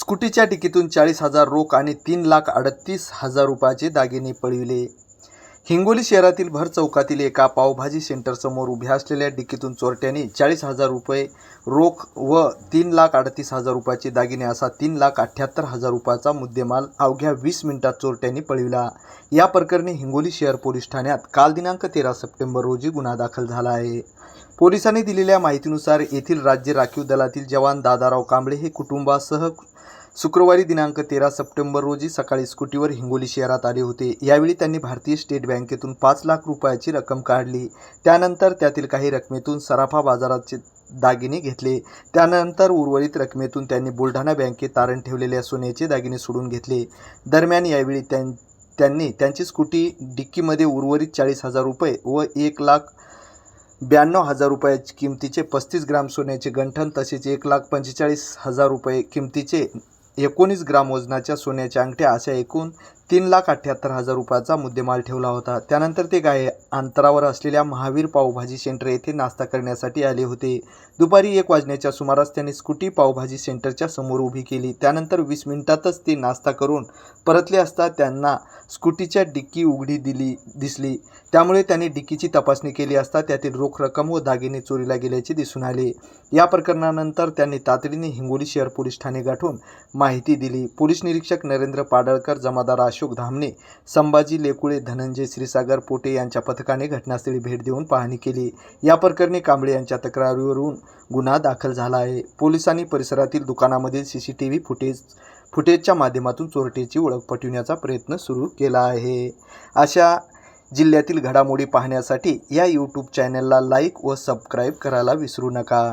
स्कूटीच्या टिकीतून चाळीस हजार रोख आणि तीन लाख अडतीस हजार रुपयाचे दागिने पळविले. हिंगोली शहरातील भर चौकातील एका पावभाजी सेंटरसमोर उभ्या असलेल्या डिकीतून चोरट्यांनी चाळीस हजार रुपये रोख व तीन लाख अडतीस हजार रुपयाचे दागिने असा तीन लाख अठ्ठ्याहत्तर हजार रुपयाचा मुद्देमाल अवघ्या वीस मिनिटात चोरट्यांनी पळविला. या प्रकरणी हिंगोली शहर पोलीस ठाण्यात काल दिनांक तेरा सप्टेंबर रोजी गुन्हा दाखल झाला आहे. पोलिसांनी दिलेल्या माहितीनुसार येथील राज्य राखीव दलातील जवान दादाराव कांबळे हे कुटुंबासह शुक्रवारी दिनांक तेरा सप्टेंबर रोजी सकाळी स्कूटीवर हिंगोली शहरात आले होते. यावेळी त्यांनी भारतीय स्टेट बँकेतून पाच लाख रुपयाची रक्कम काढली. त्यानंतर त्यातील काही रकमेतून सराफा बाजाराचे दागिने घेतले. त्यानंतर उर्वरित रकमेतून त्यांनी बुलढाणा बँकेत तारण ठेवलेल्या सोन्याचे दागिने सोडून घेतले. दरम्यान यावेळी त्यां त्यांनी त्यांची स्कूटी डिक्कीमध्ये उर्वरित चाळीस हजार रुपये व एक लाख ब्याण्णव हजार रुपयाची किमतीचे पस्तीस ग्राम सोन्याचे गंठण तसेच एक लाख पंचेचाळीस हजार रुपये किमतीचे एकोणीस ग्राम वजनाच्या सोन्याच्या अंगठ्या अशा एकूण तीन लाख अठ्ठ्याहत्तर हजार रुपयाचा मुद्देमाल ठेवला होता. त्यानंतर ते गाय अंतरावर असलेल्या महावीर पावभाजी सेंटर येथे नाश्ता करण्यासाठी आले होते. दुपारी एक वाजण्याच्या सुमारास त्यांनी स्कूटी पावभाजी सेंटरच्या समोर उभी केली. त्यानंतर वीस मिनिटातच ते नाश्ता करून परतले असता त्यांना स्कूटीच्या डिक्की उघडी दिली दिसली. त्यामुळे त्यांनी डिक्कीची तपासणी केली असता त्यातील रोख रक्कम व दागिने चोरीला गेल्याचे दिसून आले. या प्रकरणानंतर त्यांनी तातडीने हिंगोली शहर पोलीस ठाणे गाठून माहिती दिली. पोलीस निरीक्षक नरेंद्र पाडळकर जमादार अशोक धामणे संभाजी लेकुळे धनंजय श्रीसागर पोटे यांच्या पथकाने घटनास्थळी भेट देऊन पाहणी केली. या प्रकरणी कांबळे यांच्या तक्रारीवरून गुन्हा दाखल झाला आहे. पोलिसांनी परिसरातील दुकानामधील C C T V footage फुटेजच्या माध्यमातून चोरटेची ओळख पटविण्याचा प्रयत्न सुरू केला आहे. अशा जिल्ह्यातील घडामोडी पाहण्यासाठी या यूट्यूब चॅनलला लाईक व सबस्क्राईब करायला विसरू नका.